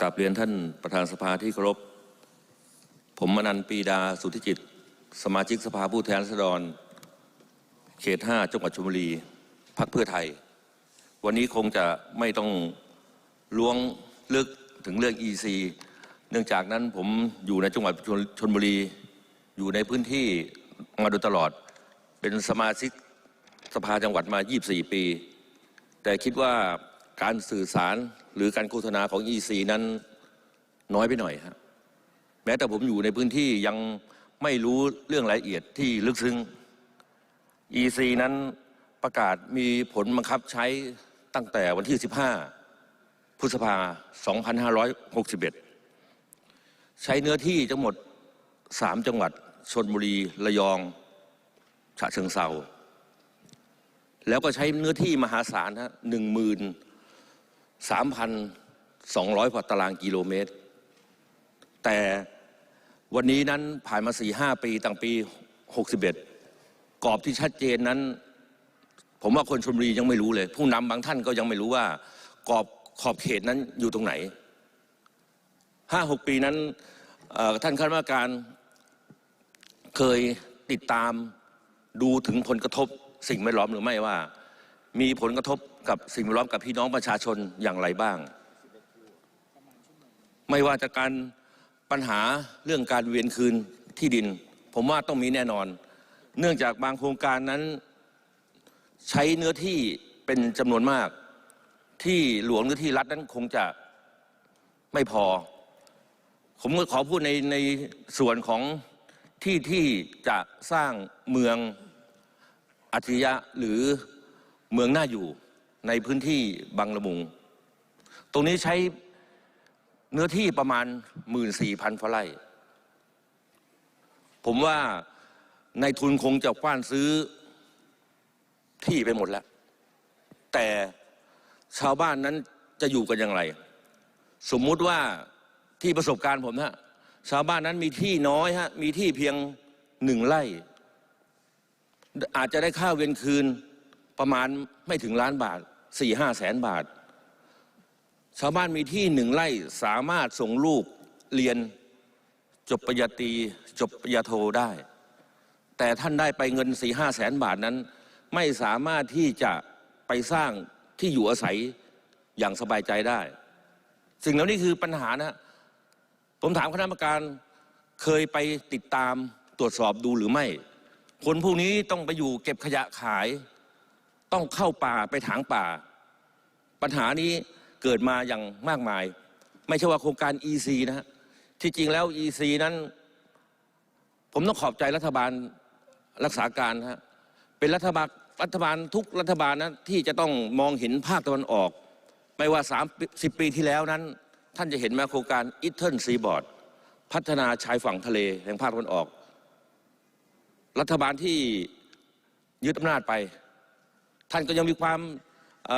กราบเรียนท่านประธานสภาที่เคารพ ผมมนันปีดาสุทธิจิต สมาชิกสภาผู้แทนราษฎร เขต 5 จังหวัดชลบุรี พักเพื่อไทย วันนี้คงจะไม่ต้องล้วงลึกถึงเรื่อง EC เนื่องจากนั้นผมอยู่ในจังหวัดชชลบุรี อยู่ในพื้นที่มาโดยตลอด เป็นสมาชิกสภาจังหวัดมา 24 ปี แต่คิดว่าการสื่อสาร หรือการโฆษณาของ EC นั้นน้อยไปหน่อยครับแม้แต่ผมอยู่ในพื้นที่ยังไม่รู้เรื่องรายละเอียดที่ลึกซึ้ง EC นั้นประกาศมีผลบังคับใช้ตั้งแต่วันที่ 15 พฤษภา 2561 ใช้เนื้อที่ทั้งหมด 3 จังหวัดชนบุรี ระยอง ฉะเชิงเซาแล้วก็ใช้เนื้อที่มหาศาลฮะหนึ่งหมื่น สามพันสองร้อยกว่าตารางกิโลเมตร แต่วันนี้นั้นผ่านมาสี่ห้าปีตั้งปีหกสิบเอ็ดกรอบที่ชัดเจนนั้น ผมว่าคนชลบุรียังไม่รู้เลย ผู้นำบางท่านก็ยังไม่รู้ว่ากรอบขอบเขตนั้นอยู่ตรงไหนห้าหกปีนั้นท่านคณะกรรมการเคยติดตามดูถึงผลกระทบสิ่งแวดล้อมหรือไม่ว่า มีผลกระทบ กับสิ่งแวดล้อมกับพี่น้องประชาชนอย่างไรบ้าง ไม่ว่าจะการปัญหาเรื่องการเวียนคืนที่ดิน ผมว่าต้องมีแน่นอน เนื่องจากบางโครงการนั้นใช้เนื้อที่เป็นจำนวนมาก ที่หลวงหรือที่รัฐนั้นคงจะไม่พอ ผมก็ขอพูดในในส่วนของที่ที่จะสร้างเมืองอัจฉริยะหรือเมืองน่าอยู่ ในพื้นที่บางละมุง ตรงนี้ใช้เนื้อที่ประมาณ 14,000ฟไร่ ผมว่าในทุนคงจะกว้านซื้อที่ไปหมดแล้ว แต่ชาวบ้านนั้นจะอยู่กันอย่างไร สมมุติว่าที่ประสบการณ์ผมฮะชาวบ้านนั้นมีที่น้อยฮะมีที่เพียงหนึ่งไร่ อาจจะได้ค่าเวียนคืนประมาณไม่ถึงล้านบาท สี่ห้าแสนบาท ชาวบ้านมีที่หนึ่งไร่สามารถส่งลูกเรียนจบปริญญาตรีจบปริญญาโทได้ แต่ท่านได้ไปเงินสี่ห้าแสนบาทนั้น ไม่สามารถที่จะไปสร้างที่อยู่อาศัยอย่างสบายใจได้ สิ่งเหล่านี้คือปัญหานะ ผมถามคณะกรรมการเคยไปติดตามตรวจสอบดูหรือไม่ คนพวกนี้ต้องไปอยู่เก็บขยะขาย ต้องเข้าป่าไปถางป่า ปัญหานี้เกิดมาอย่างมากมาย ไม่ใช่ว่าโครงการ EC นะฮะที่จริงแล้ว EC นั้น ผมต้องขอบใจรัฐบาลรักษาการฮะเป็นรัฐบาลรัฐบาลทุกรัฐบาลนะที่จะต้องมองเห็นภาคตะวันออก ไม่ว่า30ปีที่แล้วนั้น ท่านจะเห็นมาโครงการอิทเทิลซีบอร์ดพัฒนาชายฝั่งทะเลแห่งภาคตะวันออก รัฐบาลที่ยึดอำนาจไป ท่านก็ยังมีความเ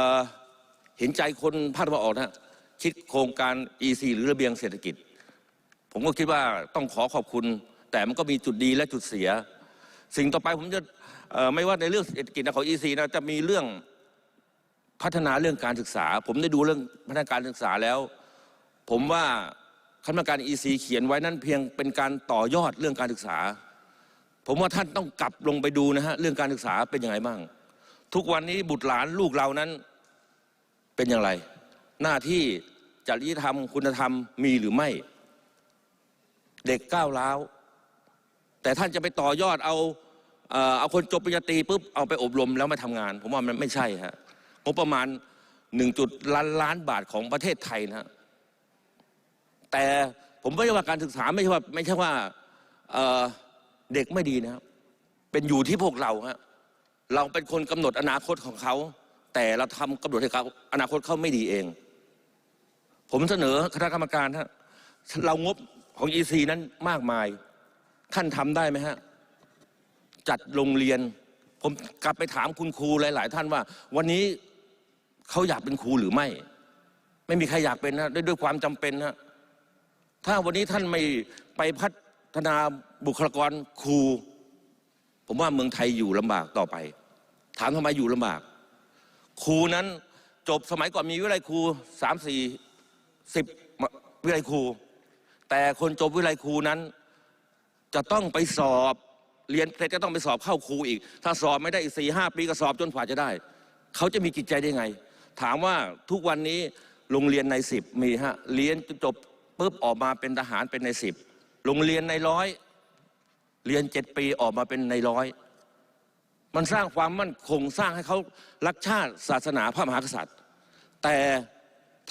เห็นใจคนภาคตะวันออกนะคิดโครงการ EC หรือระเบียงเศรษฐกิจ ผมก็คิดว่าต้องขอขอบคุณ แต่มันก็มีจุดดีและจุดเสีย สิ่งต่อไปผมจะไม่ว่าในเรื่องเศรษฐกิจนะของ EC นะจะมีเรื่องพัฒนาเรื่องการศึกษา ผมได้ดูเรื่องพัฒนาการศึกษาแล้ว ผมว่าคณะกรรมการ EC เขียนไว้นั่นเพียงเป็นการต่อยอดเรื่องการศึกษา ผมว่าท่านต้องกลับลงไปดูนะฮะเรื่องการศึกษาเป็นยังไงบ้าง ทุกวันนี้บุตรหลานลูกเรานั้นเป็นอย่างไร หน้าที่จริยธรรมคุณธรรมมีหรือไม่ เด็กก้าวร้าว แต่ท่านจะไปต่อยอดเอาเอาคนจบปริญญาตรีปุ๊บเอาไปอบรมแล้วมาทำงาน ผมว่ามันไม่ใช่ฮะงบประมาณหนึ่งจุดล้านล้านบาทของประเทศไทยนะฮะแต่ผมไม่ใช่ว่าการศึกษาไม่ใช่ว่าไม่ใช่ว่าเเด็กไม่ดีนะครับเป็นอยู่ที่พวกเราฮะ เราเป็นคนกำหนดอนาคตของเขา แต่เราทำกำหนดให้เขาอนาคตเขาไม่ดีเอง ผมเสนอคณะกรรมการฮะเรางบของ EC นั้นมากมาย ท่านทำได้ไหมฮะ จัดโรงเรียน ผมกลับไปถามคุณครูหลาย ๆ ท่านว่า วันนี้เขาอยากเป็นครูหรือไม่ ไม่มีใครอยากเป็นนะด้วยด้วยความจำเป็นฮะถ้าวันนี้ท่านไม่ไปพัฒนาบุคลากรครู ผมว่าเมืองไทยอยู่ลำบากต่อไปามทำไมอยู่ลำบาก ครูนั้นจบสมัยก่อนมีวิทยาลัยครูสามสี่สิบวิไลครู แต่คนจบวิไลครูนั้น จะต้องไปสอบเรียนเสร็จก็ต้องไปสอบเข้าครูอีก ถ้าสอบไม่ได้อีกสี่ห้าปีก็สอบจนกว่าจะได้ เขาจะมีจิตใจได้ไง ถามว่าทุกวันนี้โรงเรียนในสิบมีฮะเรียนจบปุ๊บออกมาเป็นทหารเป็นในสิบโรงเรียนในร้อยเรียนเจ็ดปีออกมาเป็นในร้อย มันสร้างความมั่นคงสร้างให้เขารักชาติศาสนาพระมหากษัตริย์ แต่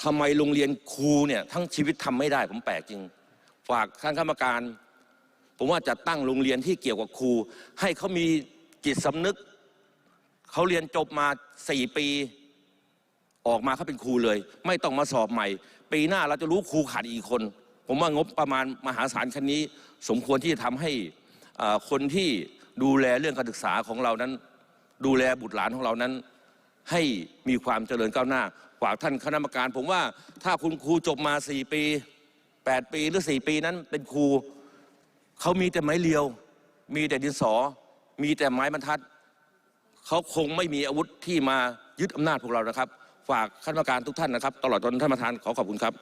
ทำไมโรงเรียนครูเนี่ยทั้งชีวิตทำไม่ได้ผมแปลกจริง ฝากท่านกรรมการ ผมว่าจะตั้งโรงเรียนที่เกี่ยวกับครู ให้เขามีจิตสำนึกเขาเรียนจบมาสี่ปี ออกมาเขาเป็นครูเลย ไม่ต้องมาสอบใหม่ ปีหน้าเราจะรู้ครูขาดอีกคน ผมว่างบประมาณมหาศาลคันนี้ สมควรที่จะทำให้คนที่ ดูแลเรื่องการศึกษาของเรานั้น ดูแลบุตรหลานของเรานั้น ให้มีความเจริญก้าวหน้าฝากท่านคณะกรรมการ ผมว่าถ้าคุณครูจบมาสี่ปีแปดปีหรือสี่ปีนั้นเป็นครูเขามีแต่ไม้เรียว มีแต่ดินสอ มีแต่ไม้บรรทัดเขาคงไม่มีอาวุธที่มายึดอำนาจพวกเรานะครับ ฝากคณะกรรมการทุกท่านนะครับ ตลอดจนท่านประธานขอขอบคุณครับ